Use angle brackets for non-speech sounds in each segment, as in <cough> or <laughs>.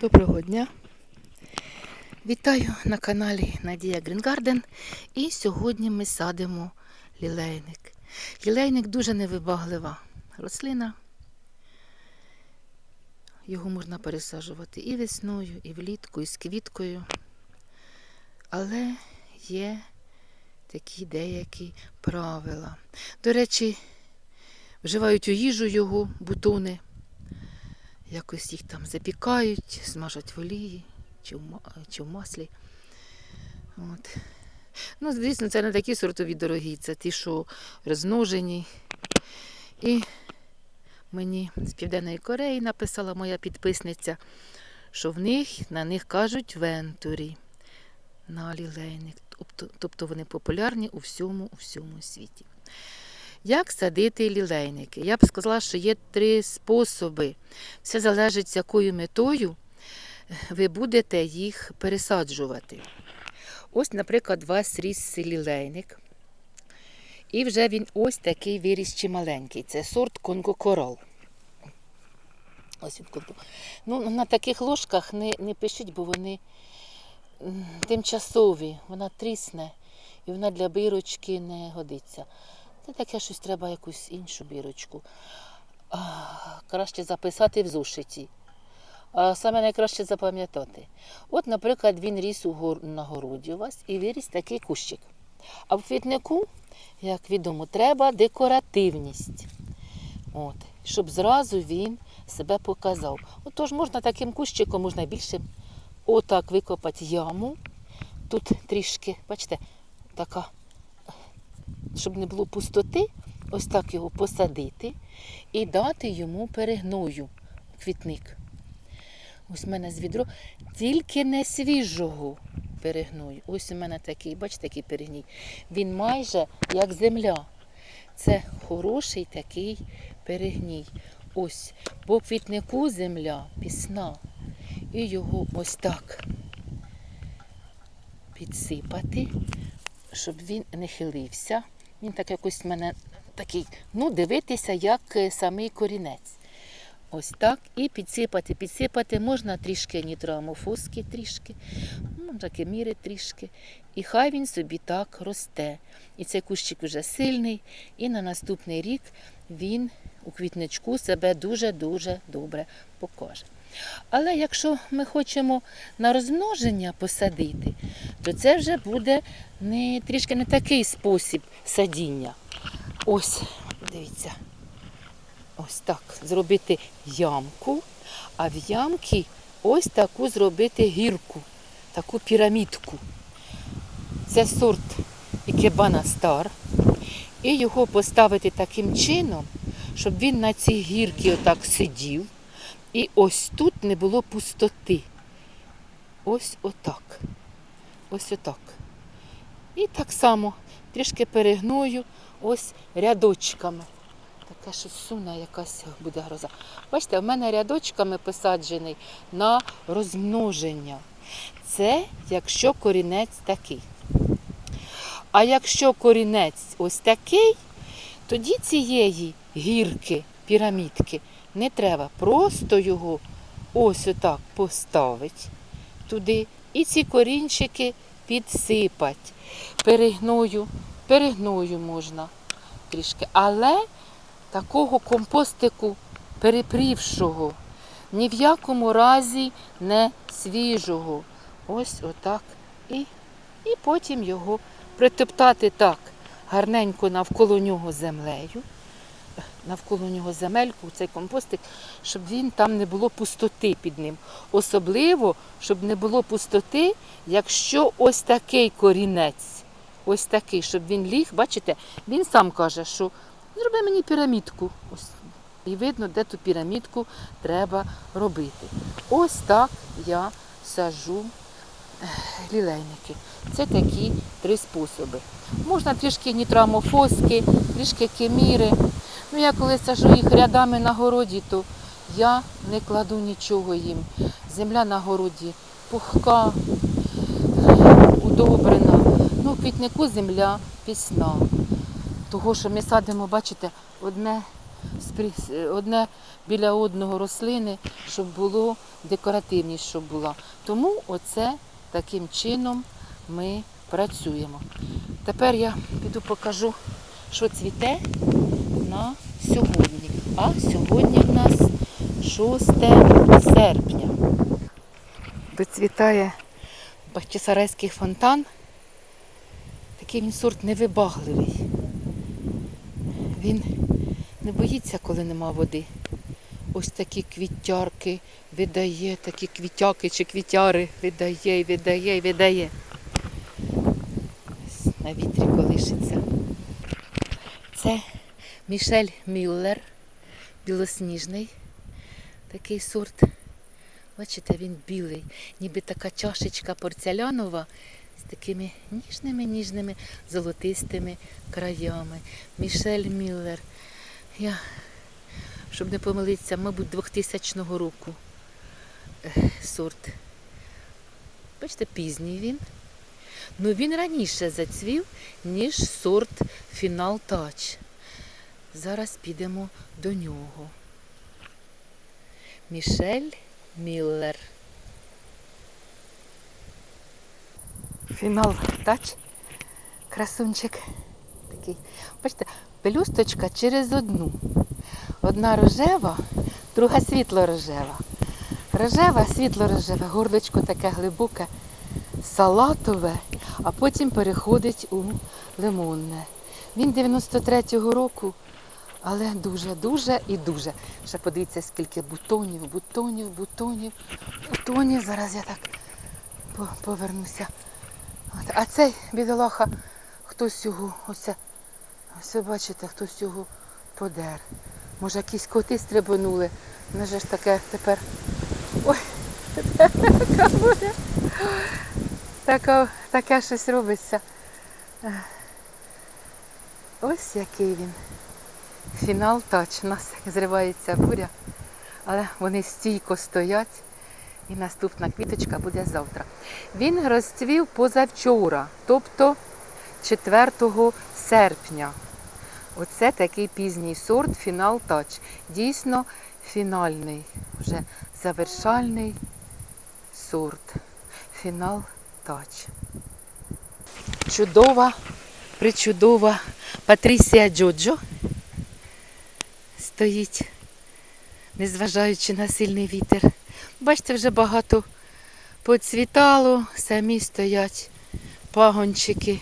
Доброго дня! Вітаю на каналі Надія Грінгарден. І сьогодні ми садимо лілейник. Лілейник дуже невибаглива рослина. Його можна пересаджувати і весною, і влітку, і з квіткою. Але є такі деякі правила. До речі, вживають у їжу його бутони. Якось їх там запікають, смажать в олії чи в, маслі. От. Ну, звісно, це не такі сортові дорогі, це ті, що розмножені. І мені з Південної Кореї написала моя підписниця, що в них на них кажуть вентурі на лілейник. Тобто, тобто вони популярні у всьому, у всьому світі. Як садити лілейники? Я б сказала, що є три способи. Все залежить, з якою метою ви будете їх пересаджувати. Ось, наприклад, у вас ріс лілейник. І вже він ось такий виріс чималенький. Це сорт Конго Корал. Ось він. Ну, на таких ложках не, не пишіть, бо вони тимчасові, вона трісне і вона для бирочки не годиться. Це таке щось треба якусь іншу бірочку. А, краще записати в зошиті. А саме найкраще запам'ятати. От, наприклад, він ріс у гор... на городі у вас і виріс такий кущик. А в квітнику, як відомо, треба декоративність. От, щоб зразу він себе показав. Отож, можна таким кущиком, можна більше отак викопати яму. Тут трішки, бачите, така щоб не було пустоти, ось так його посадити і дати йому перегною у квітник. Ось в мене з відро, тільки не свіжого перегною. Ось у мене такий, бачите, такий перегній. Він майже як земля. Це хороший такий перегній. Ось, бо квітнику земля пісна. І його ось так підсипати, щоб він не хилився. Він так якось в мене такий, ну, дивитися, як е, самий корінець. Ось так. І підсипати, підсипати. Можна трішки нітроамофоски, трішки, можна кеміри трішки. І хай він собі так росте. І цей кущик вже сильний, і на наступний рік він у квітничку себе дуже-дуже добре покаже. Але якщо ми хочемо на розмноження посадити, то це вже буде не, трішки не такий спосіб садіння. Ось, дивіться, ось так зробити ямку, а в ямки ось таку зробити гірку, таку пірамідку. Це сорт Ікебана Стар. І його поставити таким чином, щоб він на цій гірці отак сидів. І ось тут не було пустоти. Ось отак. Ось отак. І так само трішки перегною ось рядочками. Таке що суне якась буде гроза. Бачите, в мене рядочками посаджений на розмноження. Це якщо корінець такий. А якщо корінець ось такий, тоді цієї гірки, пірамідки не треба. Просто його ось отак поставити туди і ці корінчики підсипати. Перегною, перегною можна трішки. Але такого компостику перепрівшого, ні в якому разі не свіжого. Ось отак. І, і потім його притоптати так гарненько навколо нього землею навколо нього земельку, цей компостик, щоб він там не було пустоти під ним. Особливо, щоб не було пустоти, якщо ось такий корінець, ось такий, щоб він ліг, бачите, він сам каже, що зроби мені пірамідку. Ось. І видно, де ту пірамідку треба робити. Ось так я сажу лілейники. Це такі три способи. Можна трішки нітрамофоски, трішки кеміри. Ну, я коли сажу їх рядами на городі, то я не кладу нічого їм. Земля на городі пухка, удобрена. Ну, в квітнику земля пісна. Того, що ми садимо, бачите, одне одне біля одного рослини, щоб було декоративність, щоб була. Тому оце таким чином ми працюємо. Тепер я піду покажу, що цвіте на сьогодні. А сьогодні в нас 6 серпня. Доцвітає Бахчисарайський фонтан. Такий він сорт невибагливий. Він не боїться, коли нема води. Ось такі квітярки видає, такі квітяки чи квітяри видає, видає, видає. На вітрі колишиться. Це Мішель Мюллер, білосніжний такий сорт. Бачите, він білий, ніби така чашечка порцелянова з такими ніжними, ніжними золотистими краями. Мішель Мюллер. Я, щоб не помилитися, мабуть, 2000 року сорт. Бачите, пізній він. Ну він раніше зацвів, ніж сорт Фінал Тач. Зараз підемо до нього. Мішель Міллер. Фінал тач. Красунчик. Такий. Бачите, пелюсточка через одну. Одна рожева, друга світло-рожева. Рожева, світло-рожева, горлочко таке глибоке, салатове, а потім переходить у лимонне. Він 93-го року, але дуже-дуже і дуже. Ще подивіться, скільки бутонів, бутонів, бутонів, бутонів. Зараз я так повернуся. От. А цей бідолаха, хтось його, оце, ось бачите, хтось його подер. Може, якісь коти стрибанули. Воно же ж таке тепер. Ой, <laughs> така буде. Така, таке щось робиться. Ось який він. Фінал тач. У нас зривається буря, але вони стійко стоять. І наступна квіточка буде завтра. Він розцвів позавчора, тобто 4 серпня. Оце такий пізній сорт Фінал Тач. Дійсно фінальний, вже завершальний сорт. Фінал Тач. Чудова, причудова Патрісія Джоджо стоїть, незважаючи на сильний вітер. Бачите, вже багато поцвітало, самі стоять пагончики,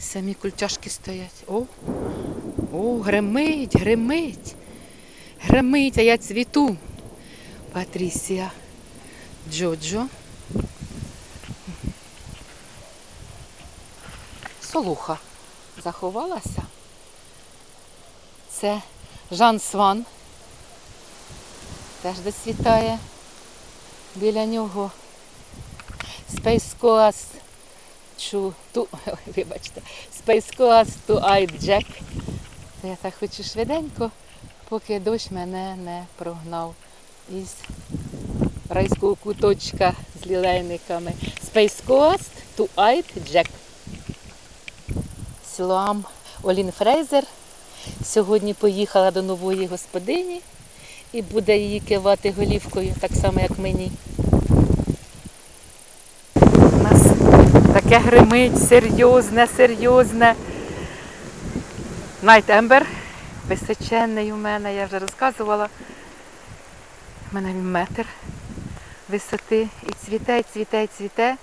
самі культяшки стоять. О, о, гремить, гремить, гремить, а я цвіту. Патрісія Джоджо. Солуха заховалася. Це Жан Сван. Теж доцвітає. Біля нього Space Coast ту, <laughs> ой, вибачте, Space Coast to Eyed Jack. Я так хочу швиденько, поки дощ мене не прогнав із райського куточка з лілейниками. Space Coast to Eyed Jack. Сілоам Олін Фрейзер. Сьогодні поїхала до нової господині і буде її кивати голівкою, так само, як мені. У нас таке гримить, серйозне, серйозне. Найт Ембер, височенний у мене, я вже розказувала. У мене він метр висоти. І цвіте, цвіте, цвіте.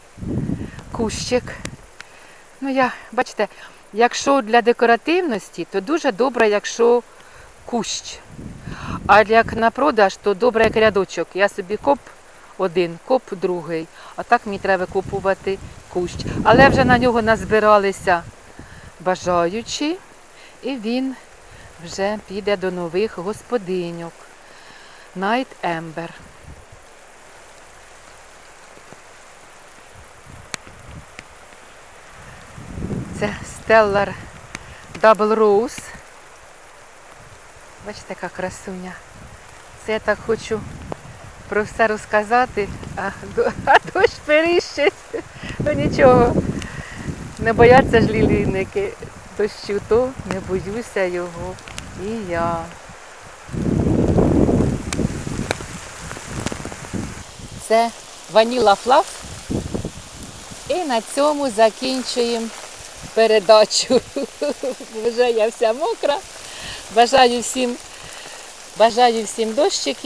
Кущик. Ну, я, бачите, якщо для декоративності, то дуже добре, якщо кущ. А як на продаж, то добре як рядочок. Я собі коп один, коп другий. А так мені треба купувати кущ. Але вже на нього назбиралися бажаючі, і він вже піде до нових господиньок. Найт Ембер. називається Stellar Double Rose. Бачите, яка красуня. Це я так хочу про все розказати, а, <laughs> а дощ періщить. Ну нічого. Не бояться ж лілійники. Дощу то не боюся його. І я. Це ваніла флаф. І на цьому закінчуємо передачу. <laughs> Вже я вся мокра. Бажаю всім, бажаю всім дощиків.